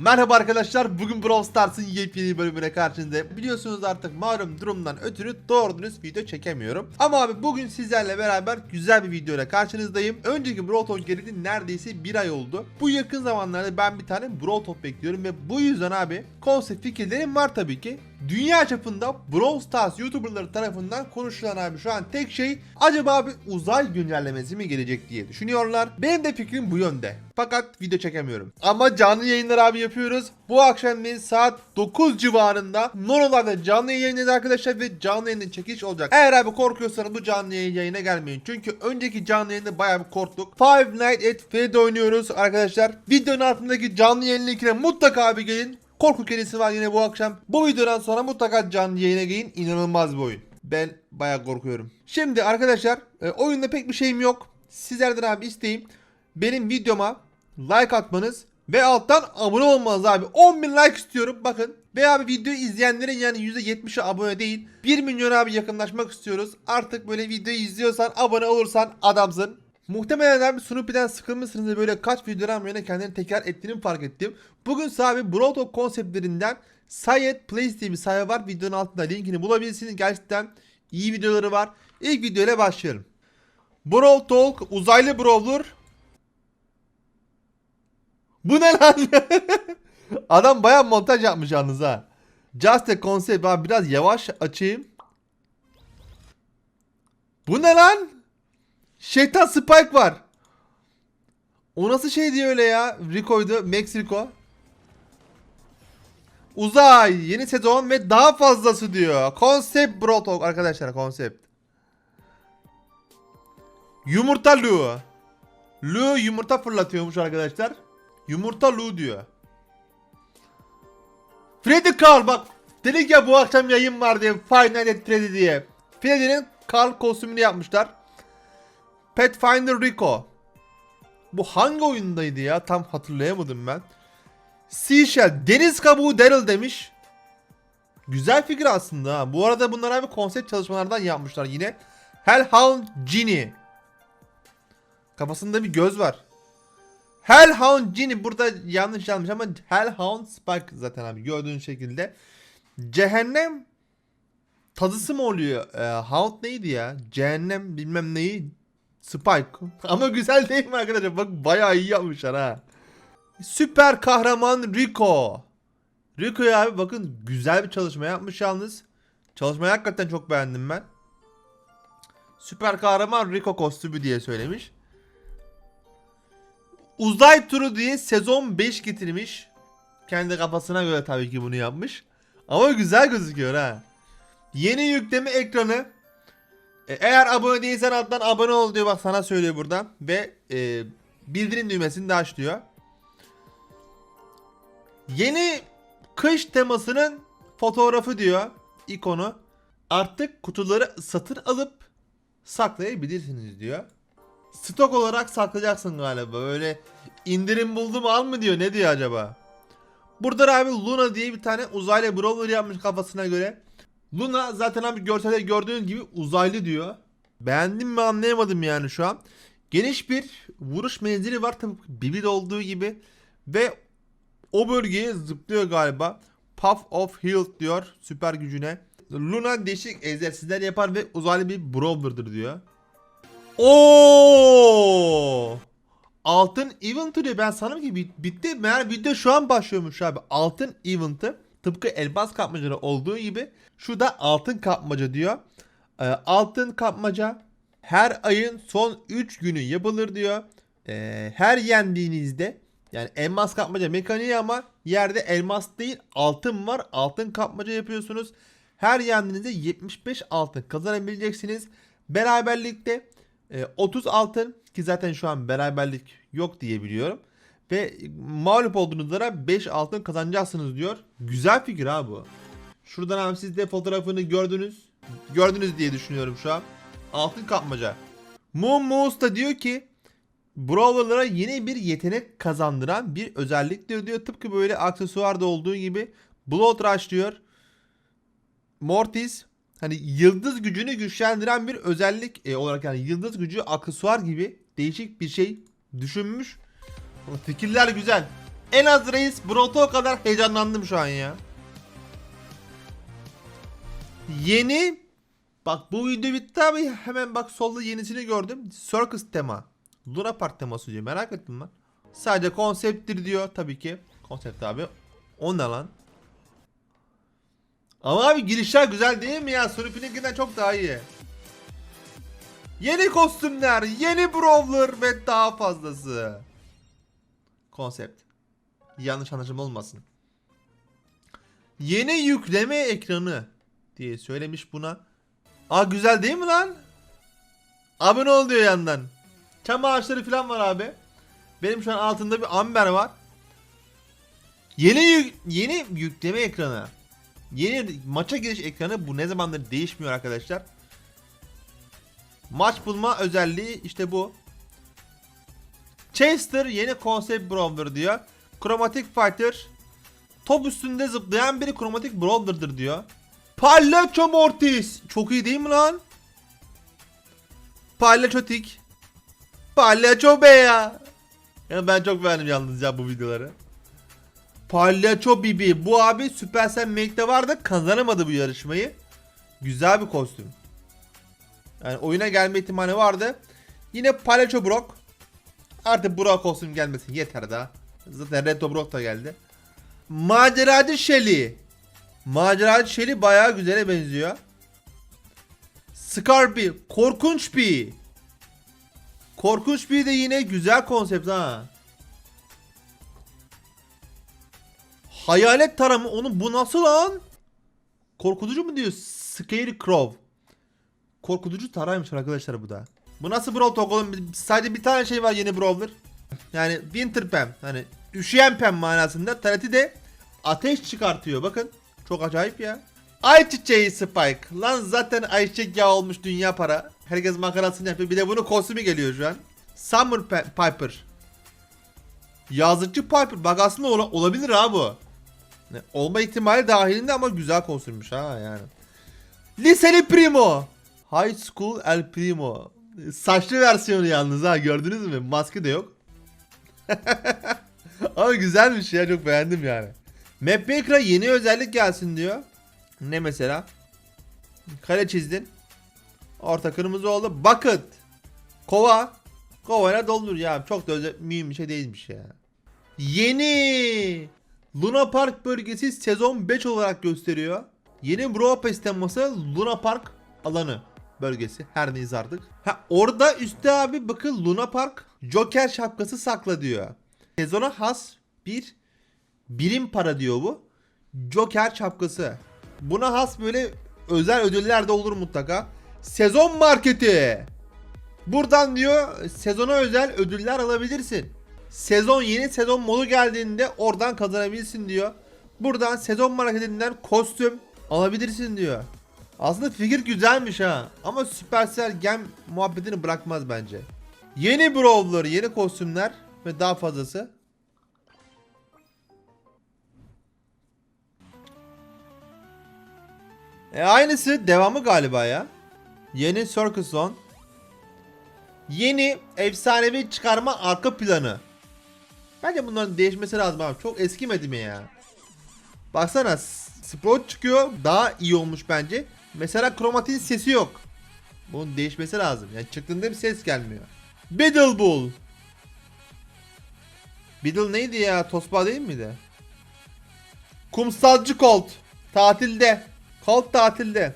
Merhaba arkadaşlar bugün Brawl Stars'ın yepyeni bölümüne karşınızda. Biliyorsunuz artık malum durumdan ötürü doğru dürüst video çekemiyorum. Ama abi bugün sizlerle beraber güzel bir videoyla karşınızdayım. Önceki Brawl Talk geleli neredeyse bir ay oldu. Bu yakın zamanlarda ben bir tane Brawl Talk bekliyorum ve bu yüzden abi konsept fikirlerim var tabii ki Dünya çapında Brawl Stars YouTuberları tarafından konuşulan abi şu an tek şey acaba abi uzay güncellemesi mi gelecek diye düşünüyorlar. Benim de fikrim bu yönde. Fakat video çekemiyorum. Ama canlı yayınlar abi yapıyoruz. Bu akşam biz saat 9 civarında Nonolar'da canlı yayınlayacağız arkadaşlar ve canlı yayının çekiş olacak. Eğer abi korkuyorsanız bu canlı yayın yayına gelmeyin. Çünkü önceki canlı yayında bayağı bir korktuk. Five Nights at Freddy oynuyoruz arkadaşlar. Videonun altındaki canlı yayın linkine mutlaka abi gelin. Korku kedisi var yine bu akşam. Bu videodan sonra mutlaka canlı yayına gelin. İnanılmaz bir oyun. Ben bayağı korkuyorum. Şimdi arkadaşlar e, oyunda pek bir şeyim yok. Sizlerden abi isteğim benim videoma like atmanız ve alttan abone olmanız abi. 10.000 like istiyorum bakın. Ve abi videoyu izleyenlerin yani %70'i abone değil. 1 milyon abi yakınlaşmak istiyoruz. Artık böyle videoyu izliyorsan abone olursan adamsın. Muhtemelen abi Snoopy'den sıkılmışsınız ve böyle kaç videodan bu kendini tekrar ettiğini fark ettim. Bugün size abi Brawl Talk konseptlerinden Sayet Plays diye bir sayfa var. Videonun altında linkini bulabilirsiniz. Gerçekten iyi videoları var. İlk video ile başlayalım. Brawl Talk uzaylı Brawler. Bu ne lan? Adam bayağı montaj yapmış yalnız ha. Just a concept abi biraz yavaş açayım. Bu ne lan? Şeytan Spike var. O nasıl şey diyor öyle ya? Rico'ydu. Max Rico. Uzay. Yeni sezon ve daha fazlası diyor. Konsept bro talk arkadaşlar konsept. Yumurta Lu. Lu yumurta fırlatıyormuş arkadaşlar. Yumurta Lu diyor. Freddy Carl bak. Dedik ya bu akşam yayın var diye. Final Night at Freddy diye. Freddy'nin Carl kostümünü yapmışlar. Pathfinder Rico. Bu hangi oyundaydı ya? Tam hatırlayamadım ben. Seashell. Deniz kabuğu Daryl demiş. Güzel fikir aslında ha. Bu arada bunlar abi konsept çalışmalardan yapmışlar yine. Hellhound Ginny. Kafasında bir göz var. Hellhound Ginny burada yanlış yazmış ama Hellhound Spike zaten abi gördüğün şekilde. Cehennem tadısı mı oluyor? Ee, Hound neydi ya? Cehennem bilmem neyi. Spike. Ama güzel değil mi arkadaşlar? Bak bayağı iyi yapmışlar ha. Süper kahraman Rico. Rico'ya abi bakın güzel bir çalışma yapmış yalnız. Çalışmayı hakikaten çok beğendim ben. Süper kahraman Rico kostümü diye söylemiş. Uzay turu diye sezon 5 getirmiş. Kendi kafasına göre tabii ki bunu yapmış. Ama güzel gözüküyor ha. Yeni yükleme ekranı. E, Eğer abone değilsen alttan abone ol diyor bak sana söylüyor buradan. Ve e, bildirim düğmesini de aç diyor. Yeni kış temasının fotoğrafı diyor. ikonu. Artık kutuları satın alıp saklayabilirsiniz diyor. Stok olarak saklayacaksın galiba. Böyle indirim buldum al mı diyor. Ne diyor acaba? Burada abi Luna diye bir tane uzaylı brawler yapmış kafasına göre. Luna zaten abi görselde gördüğün gibi uzaylı diyor. Beğendim mi anlayamadım yani şu an. Geniş bir vuruş menzili var tabii Bibi'de olduğu gibi. Ve o bölgeye zıplıyor galiba. Puff of Health diyor süper gücüne. Luna değişik egzersizler yapar ve uzaylı bir brawler'dır diyor. Oo! Altın event'ı diyor. Ben sanırım ki bit- bitti. Meğer video şu an başlıyormuş abi. Altın event'ı tıpkı elmas kapmacada olduğu gibi şu da altın kapmaca diyor. Ee, altın kapmaca her ayın son 3 günü yapılır diyor. Ee, her yendiğinizde yani elmas kapmaca mekaniği ama yerde elmas değil altın var. Altın kapmaca yapıyorsunuz. Her yendiğinizde 75 altın kazanabileceksiniz. Beraberlikte e, 30 altın ki zaten şu an beraberlik yok diye biliyorum. Ve mağlup olduğunuzda 5 altın kazanacaksınız diyor. Güzel fikir ha bu. Şuradan abi siz de fotoğrafını gördünüz. Gördünüz diye düşünüyorum şu an. Altın kapmaca. Moon Moose da diyor ki Brawler'lara yeni bir yetenek kazandıran bir özelliktir diyor. Tıpkı böyle aksesuarda olduğu gibi. Blood Rush diyor. Mortis hani yıldız gücünü güçlendiren bir özellik e, olarak yani yıldız gücü aksesuar gibi değişik bir şey düşünmüş. Fikirler güzel. En az reis Broto kadar heyecanlandım şu an ya. Yeni Bak bu video bitti abi hemen bak solda yenisini gördüm. Circus tema. Luna Park teması diyor merak ettim ben. Sadece konsepttir diyor tabii ki. Konsept abi. O ne lan? Ama abi girişler güzel değil mi ya? Sonic çok daha iyi. Yeni kostümler, yeni brawler ve daha fazlası. Konsept. Yanlış anlaşılma olmasın. Yeni yükleme ekranı diye söylemiş buna. Aa güzel değil mi lan? Abone ol diyor yandan. Çam ağaçları falan var abi. Benim şu an altında bir amber var. Yeni yük- yeni yükleme ekranı. Yeni maça giriş ekranı bu ne zamandır değişmiyor arkadaşlar. Maç bulma özelliği işte bu. Chester yeni konsept brawler diyor. Chromatic Fighter top üstünde zıplayan bir kromatik brawler'dır diyor. Palyaço Mortis. Çok iyi değil mi lan? Palyaço Tik. Palyaço be ya. Ya ben çok beğendim yalnız ya bu videoları. Palyaço Bibi. Bu abi Supercell Make'de vardı. Kazanamadı bu yarışmayı. Güzel bir kostüm. Yani oyuna gelme ihtimali vardı. Yine Palyaço Brock. Artık Brock kostüm gelmesin yeter daha. Zaten Reto Brock da geldi. Maceracı Shelly. Maceracı Shelly bayağı güzele benziyor. Scarpy. Korkunç bir. Korkunç bir de yine güzel konsept ha. Hayalet taramı onun bu nasıl lan? Korkutucu mu diyor? Scarecrow. Korkutucu taraymış arkadaşlar bu da. Bu nasıl Brawl Talk oğlum? Sadece bir tane şey var yeni Brawler. Yani Winter Pam. Hani üşüyen Pam manasında. Tareti de ateş çıkartıyor. Bakın. Çok acayip ya. Ayçiçeği Spike. Lan zaten ayçiçek yağı olmuş dünya para. Herkes makarasını yapıyor. Bir de bunun kostümü geliyor şu an. Summer Pe- Piper. Yazıcı Piper. Bak aslında ola- olabilir ha bu. Olma ihtimali dahilinde ama güzel kostümmüş ha yani. Liseli Primo. High School El Primo. Saçlı versiyonu yalnız ha gördünüz mü? Maske de yok. ama güzelmiş ya çok beğendim yani. Map Maker'a yeni özellik gelsin diyor. Ne mesela? Kale çizdin. Orta kırmızı oldu. Bucket. Kova. Kovayla doldur ya. Çok da özel mühim bir şey değilmiş ya. Yeni. Luna Park bölgesi sezon 5 olarak gösteriyor. Yeni Brawl Pass teması Luna Park alanı bölgesi. Her neyse artık. Ha orada üstte abi bakın Luna Park Joker şapkası sakla diyor. Sezona has bir birim para diyor bu. Joker şapkası. Buna has böyle özel ödüller de olur mutlaka. Sezon marketi. Buradan diyor sezona özel ödüller alabilirsin. Sezon yeni sezon modu geldiğinde oradan kazanabilirsin diyor. Buradan sezon marketinden kostüm alabilirsin diyor. Aslında fikir güzelmiş ha. Ama Supercell Game muhabbetini bırakmaz bence. Yeni brawler, yeni kostümler ve daha fazlası. E aynısı devamı galiba ya. Yeni Circus Zone. Yeni efsanevi çıkarma arka planı. Bence bunların değişmesi lazım abi. Çok eskimedi mi ya? Baksana Sprout çıkıyor. Daha iyi olmuş bence. Mesela kromatiğin sesi yok. Bunun değişmesi lazım. Yani çıktığında bir ses gelmiyor. Biddle Bull. Biddle neydi ya? Tosba değil miydi? Kumsalcı Colt. Tatilde. Colt tatilde.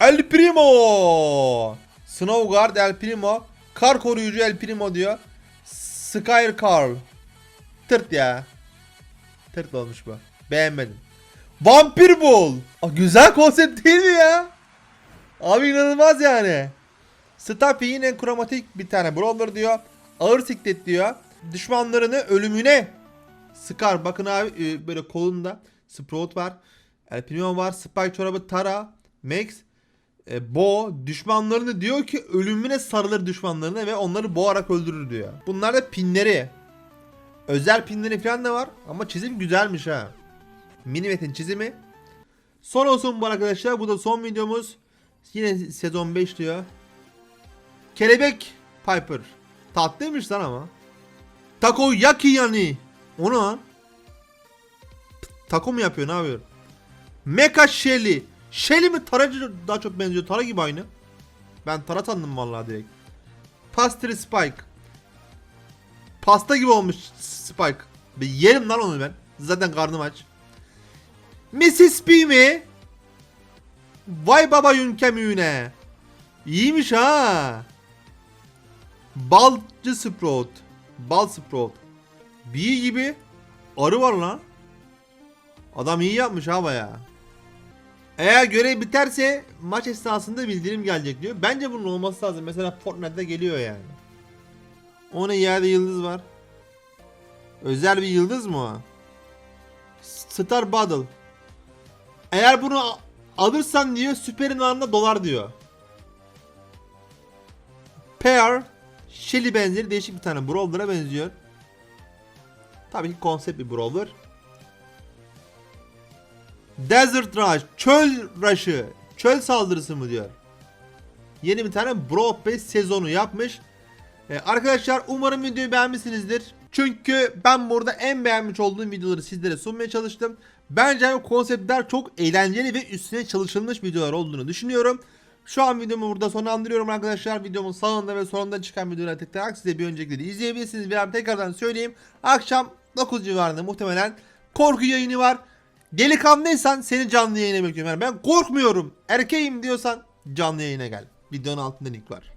El Primo. Snow Guard El Primo. Kar koruyucu El Primo diyor. Skyr Carl. Tırt ya. Tırt olmuş bu. Beğenmedim. Vampir Bull. Aa, güzel konsept değil mi ya? Abi inanılmaz yani. Staffy yine kromatik bir tane brawler diyor. Ağır siklet diyor. Düşmanlarını ölümüne sıkar. Bakın abi e, böyle kolunda Sprout var. El Primo var. Spike çorabı Tara. Max. E, Bo düşmanlarını diyor ki ölümüne sarılır düşmanlarına ve onları boğarak öldürür diyor. Bunlar da pinleri. Özel pinleri falan da var ama çizim güzelmiş ha. Mini metin çizimi. Son olsun bu arkadaşlar. Bu da son videomuz. Yine sezon 5 diyor. Kelebek Piper. Tatlıymış lan ama. Takoyaki yani. Onu lan. Taco mu yapıyor ne yapıyor? Mecha Shelly. Shelly mi Tara'cı daha çok benziyor. Tara gibi aynı. Ben Tara sandım vallahi direkt. Pastry Spike. Pasta gibi olmuş Spike. Bir yerim lan onu ben. Zaten karnım aç. Mrs. P mi? Vay baba yünkemüğüne. İyiymiş ha. Balcı Sprout. Bal Sprout. Bee gibi arı var lan. Adam iyi yapmış ha baya. Eğer görev biterse maç esnasında bildirim gelecek diyor. Bence bunun olması lazım. Mesela Fortnite'da geliyor yani. Ona yerde yıldız var. Özel bir yıldız mı? Star Battle. Eğer bunu alırsan diyor süperin anında dolar diyor. Pear Shelly benzeri değişik bir tane brawler'a benziyor. Tabii ki konsept bir brawler. Desert Rush, çöl rush'ı, çöl saldırısı mı diyor. Yeni bir tane Brawl Pass sezonu yapmış. Ee, arkadaşlar umarım videoyu beğenmişsinizdir. Çünkü ben burada en beğenmiş olduğum videoları sizlere sunmaya çalıştım. Bence konseptler çok eğlenceli ve üstüne çalışılmış videolar olduğunu düşünüyorum. Şu an videomu burada sonlandırıyorum arkadaşlar. Videomun sağında ve solunda çıkan videoları tıklayarak size bir öncekileri izleyebilirsiniz. Veya tekrardan söyleyeyim. Akşam 9 civarında muhtemelen korku yayını var. Delikanlıysan seni canlı yayına bekliyorum. Yani ben korkmuyorum. Erkeğim diyorsan canlı yayına gel. Videonun altında link var.